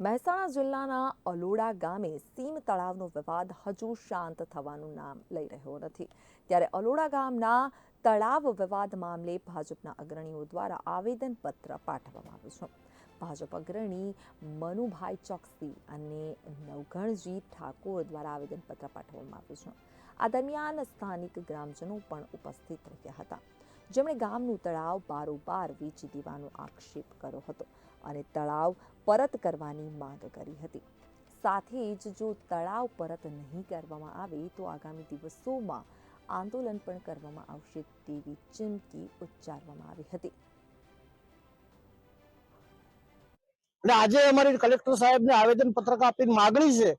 મહેસાણા જિલ્લાના અલોડા ગામે સીમ તળાવનો વિવાદ હજુ શાંત થવાનું નામ લઈ રહ્યો નથી. ત્યારે અલોડા ગામના તળાવ વિવાદ મામલે ભાજપના અગ્રણીઓ દ્વારા આવેદનપત્ર પાઠવવામાં આવ્યું છે. ભાજપ અગ્રણી મનુભાઈ ચોકસી અને નવઘણજી ઠાકોર દ્વારા આવેદનપત્ર પાઠવવામાં આવ્યું છે. આ દરમિયાન સ્થાનિક ગ્રામજનો પણ ઉપસ્થિત રહ્યા હતા. જેમણે ગામનું તળાવ બારોબાર વેચી દેવાનો આક્ષેપ કર્યો હતો અને તળાવ પરત કરવાની માંગ કરી હતી. સાથે જ જો તળાવ પરત નહીં કરવામાં આવે તો આગામી દિવસોમાં આંદોલન પણ કરવામાં આવશે તેવી ચીમકી ઉચ્ચારવામાં આવી હતી. અને આજે અમારી કલેક્ટર સાહેબને આવેદન પત્રક આપીને માગણી છે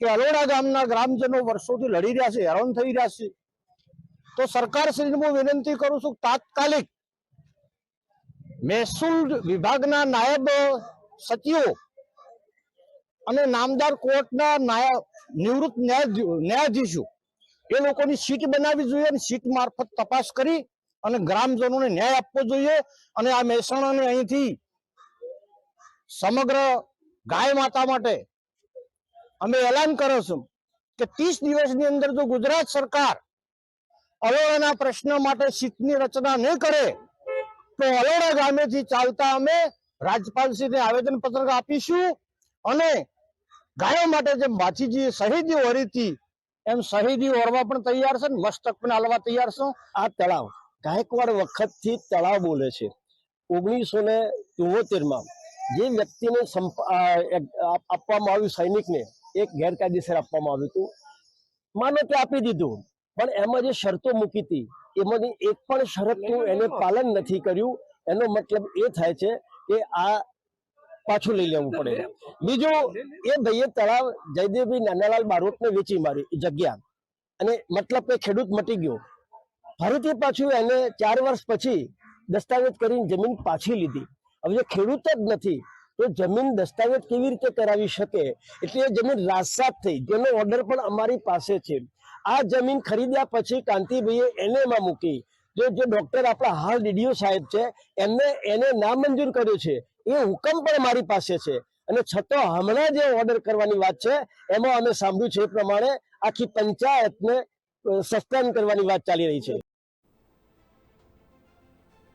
કે અલોડા ગામના ગ્રામજનો વર્ષોથી લડી રહ્યા છે, હેરાન થઈ રહ્યા છે. તો સરકાર શ્રીને હું વિનંતી કરું છું તાત્કાલિક મહેસૂલ વિભાગના નાયબ સચિવો અને નામદાર કોર્ટના નાયબ નિવૃત્ત ન્યાયાધીશો એ લોકોની સીટ બનાવવી જોઈએ અને સીટ મારફત તપાસ કરી અને ગ્રામજનોને ન્યાય આપવો જોઈએ અને આ મહેસાણાને અહીંથી સમગ્ર ગાય માતા માટે અમે એલાન કરો છું કે ત્રીસ દિવસની અંદર જો ગુજરાત સરકાર અલોડાના પ્રશ્ન માટે સીટની રચના ન કરે, તો અલોડા ગામેથી ચાલતા અમે રાજ્યપાલશ્રીને આવેદન પત્રક આપીશું અને ગાયો માટે જેમ માછીજી શહીદી વરી હતી એમ શહીદી ઓરવા પણ તૈયાર છે ને, મસ્તક પણ હાલવા તૈયાર છો. આ તળાવ ગાયકવાડ વખતથી તળાવ બોલે છે. ઓગણીસો ને માં જે વ્યક્તિને આપવામાં આવ્યું સૈનિકને એક ગેરકાયદેસર આપવામાં આવ્યું હતું માનો કે આપી દીધું. પણ એમાં જે શરતો મૂકી હતી એમાંની એક પણ શરતનું એને પાલન નથી કર્યું. એનો મતલબ એ થાય છે કે આ પાછું લઈ લેવું પડે. બીજું એ ભાઈએ તળાવ જયદેવભાઈ નાનાલાલ બારોટને વેચી મારી જગ્યા. અને મતલબ કે ખેડૂત મટી ગયો. ફરીથી પાછું એને ચાર વર્ષ પછી દસ્તાવેજ કરીને જમીન પાછી લીધી. હવે જો ખેડૂત જ નથી તો જમીન દસ્તાવેજ કેવી રીતે કરાવી શકે? એટલે જમીન રાસાત થઈ. જેનો ઓર્ડર પણ અમારી પાસે છે. આ જમીન ખરીદ્યા પછી કાંતિભાઈએ એને એમાં મૂકી. જો જે ડોક્ટર આપણા હાલ ડીડીઓ સાહેબ છે, એમને એને નામંજૂર કર્યો છે, એ હુકમ પણ મારી પાસે છે. અને છતાં હમણાં જે ઓર્ડર કરવાની વાત છે, એમાં અમે સાંભળ્યું છે એ પ્રમાણે આખી પંચાયતને સસ્પેન્ડ કરવાની વાત ચાલી રહી છે.